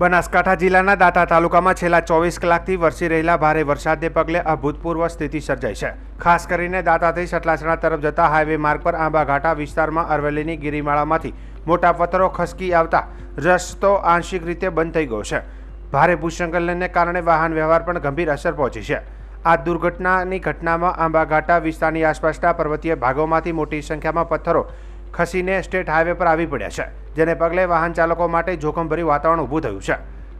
બનાસકાંઠા જિલ્લાના દાંતા તાલુકામાં છેલ્લા ચોવીસ કલાકથી વરસી રહેલા ભારે વરસાદને પગલે અભૂતપૂર્વ સ્થિતિ સર્જાઈ છે. ખાસ કરીને દાંતાથી સટલાસણા તરફ જતા હાઈવે માર્ગ પર આંબાઘાટા વિસ્તારમાં અરવલ્લીની ગિરિમાળામાંથી મોટા પથ્થરો ખસકી આવતા રસ્તો આંશિક રીતે બંધ થઈ ગયો છે. ભારે ભૂસ્ખલનને કારણે વાહન વ્યવહાર પણ ગંભીર અસર પહોંચી છે. આ દુર્ઘટનાની ઘટનામાં આંબાઘાટા વિસ્તારની આસપાસના પર્વતીય ભાગોમાંથી મોટી સંખ્યામાં પથ્થરો ખસીને સ્ટેટ હાઈવે પર આવી પડ્યા છે, જેને પગલે વાહન ચાલકો માટે જોખમભર્યું વાતાવરણ ઊભું થયું છે.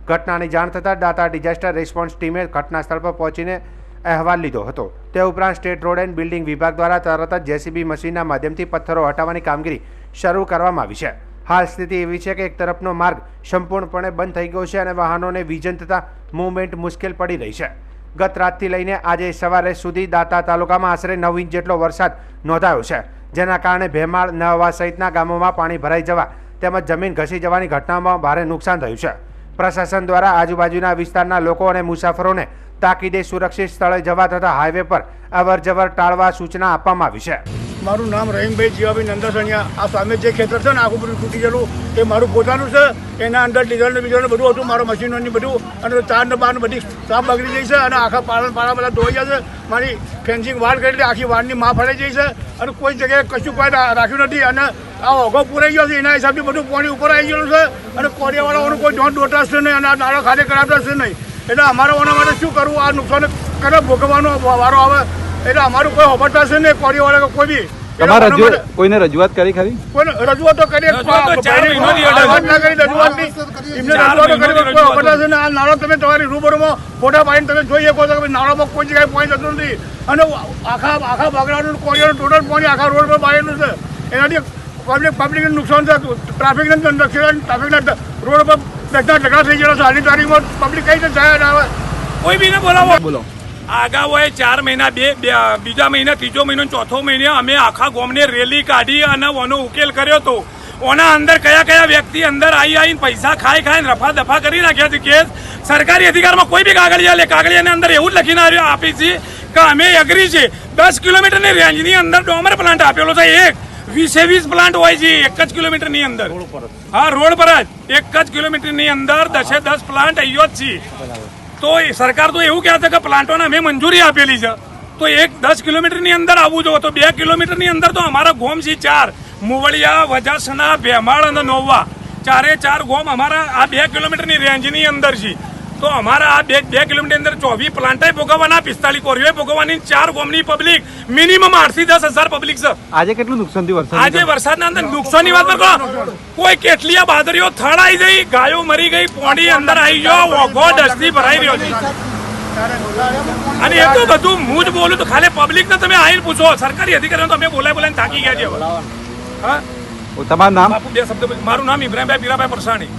ઘટનાની જાણ થતાં દાતા ડિઝાસ્ટર રિસ્પોન્સ ટીમે ઘટના સ્થળ પર પહોંચીને અહેવાલ લીધો હતો. તે ઉપરાંત સ્ટેટ રોડ એન્ડ બિલ્ડિંગ વિભાગ દ્વારા તરત જ જેસીબી મશીનના માધ્યમથી પથ્થરો હટાવવાની કામગીરી શરૂ કરવામાં આવી છે. હાલ સ્થિતિ એવી છે કે એક તરફનો માર્ગ સંપૂર્ણપણે બંધ થઈ ગયો છે અને વાહનોને વિજન થતાં મૂવમેન્ટ મુશ્કેલ પડી રહી છે. ગત રાતથી લઈને આજે સવારે સુધી દાતા તાલુકામાં આશરે નવ ઇંચ જેટલો વરસાદ નોંધાયો છે. જેના કારણે ભેમાળ નવા સહિતના ગામોમાં પાણી ભરાઈ જવા તેમજ જમીન ઘસી જવાની ઘટનામાં ભારે નુકસાન થયું છે. પ્રશાસન દ્વારા આજુબાજુના વિસ્તારના લોકો અને મુસાફરોને તાકીદે સુરક્ષિત સ્થળે જવા તથા હાઈવે પર અવર જવર ટાળવા સૂચના આપવામાં આવી છે. મારું નામ રહીમભાઈ જીવાભાઈ નંદાસણિયા. આ સામે જે ખેતર છે ને, આખું બધું તૂટી ગયેલું એ મારું પોતાનું છે. એના અંદર ડીઝલનું બીજલનું બધું હતું, મારું મશીનોની બધું. અને તાર બારને બધી સાફ બગડી જઈ છે અને આખા પાળા પાળા બધા ધોઈ જશે મારી ફેન્સિંગ વાળ કરી આખી વાળની માં ફરાઈ જઈ છે. અને કોઈ જગ્યાએ કશું કોઈ રાખ્યું નથી. અને આ ઓઘો પૂરાઈ ગયો છે, એના હિસાબથી બધું પાણી ઉપર આવી ગયેલું છે. અને કોરિયાવાળાઓનું કોઈ ધોન દોટાશે નહીં અને આ નાળો ખાતે કરાવતાશે નહીં. એટલે અમારે ઓના માટે શું કરવું? આ નુકસાન કરે, ભોગવવાનો વારો આવે. એટલે અમારું કોઈ હોબળતા છે નહીં કોરિયાવાળા કે કોઈ બી. તમારે રજૂઆત કોઈને રજૂઆત કરી ખરી? કોઈને રજૂઆતો કરીએ રજૂઆત ના કરી રજૂઆતની. એમને ચાર રજૂઆતો કરી કોઈ રજૂઆતો. અપરાધ છે ને આ નાળો તમે તમારી રૂબરૂમાં ફોટા પાડીને તમે જોઈ શકો છો કે નાળામાં કોઈ જગ્યાએ પાણી જતું નથી. અને આખા આખા બાગડાનું કોરિયાનું ટોટલ પાણી આખા રોડ પર પાડેલું છે. એનાથી પબ્લિક પબ્લિકને નુકસાન છે. ટ્રાફિકને નુકસાન ટ્રાફિકના રોડ પર બધા ઝઘડા થઈ ગયેલા છે. હાલની તારીખમાં પબ્લિક કઈ રીતે જાય આવે? કોઈ બી ને બોલાવો. બોલો. આગાઓએ ચાર મહિના બે બીજા મહિના ત્રીજો મહિનો ચોથો મહિને અમે આખા ગોમને રેલી કાઢી અને ઓનો ઉકેલ કર્યો હતો. ઓના અંદર કયા કયા વ્યક્તિ અંદર આવી આવીને પૈસા ખાઈ ખાઈને રફા દફા કરી નાખ્યા છે કેસ? સરકારી અધિકારમાં કોઈ બી કાગળિયા લે કાગળિયાની અંદર એવું જ લખીને આવ્યો આપી છે કે અમે એગ્રી છે. દસ કિલોમીટરની રેન્જની અંદર ડોમર પ્લાન્ટ આપેલો છે એક. વીસે વીસ પ્લાન્ટ હોય છે એક જ કિલોમીટરની અંદર. હા રોડ પર જ. એક જ કિલોમીટરની અંદર દસે દસ પ્લાન્ટ અહીંયા જ છે. તો સરકાર તો એવું કહે છે કે પ્લાન્ટોને અમે મંજૂરી આપેલી છે. તો એક દસ કિલોમીટરની અંદર આવવું જોઈએ. તો બે કિલોમીટરની અંદર તો અમારા ગોમ છે ચાર. મુવળિયા, વજાસના, ભેમાળ અને નોવા. ચારે ચાર ગોમ અમારા આ બે કિલોમીટરની રેન્જની અંદર છે. તો અમારા આ બે બે કિલોમીટર અંદર ચોવીસ પ્લાન્ટાઈ ભોગવવાના પિસ્તાલીસ કોરીઓએ ભોગવવાની ચાર ગોમની પબ્લિક મિનિમમ આઠથી દસ હજાર પબ્લિક છે. આજે કેટલું નુકસાન થયું વરસાદ આજે વરસાદના અંદર નુકસાનની વાત કરો. કોઈ કેટલી બાદરીઓ થળ આવી ગઈ ગાયો મરી ગઈ પોણી અંદર આવી ગયો ઓઘો ડસ્તી ભરાઈ રહ્યો છે. અને એ તો બધું હું જ બોલું તો ખાલી પબ્લિક ને તમે આવીને પૂછો. સરકારી અધિકારીઓ તો અમે બોલાય બોલાય થાકી ગયા છે તમારું નામ? બે શબ્દ મારું નામ ઇબ્રાહીમભાઈ પીરાભાઈ પરસાણી.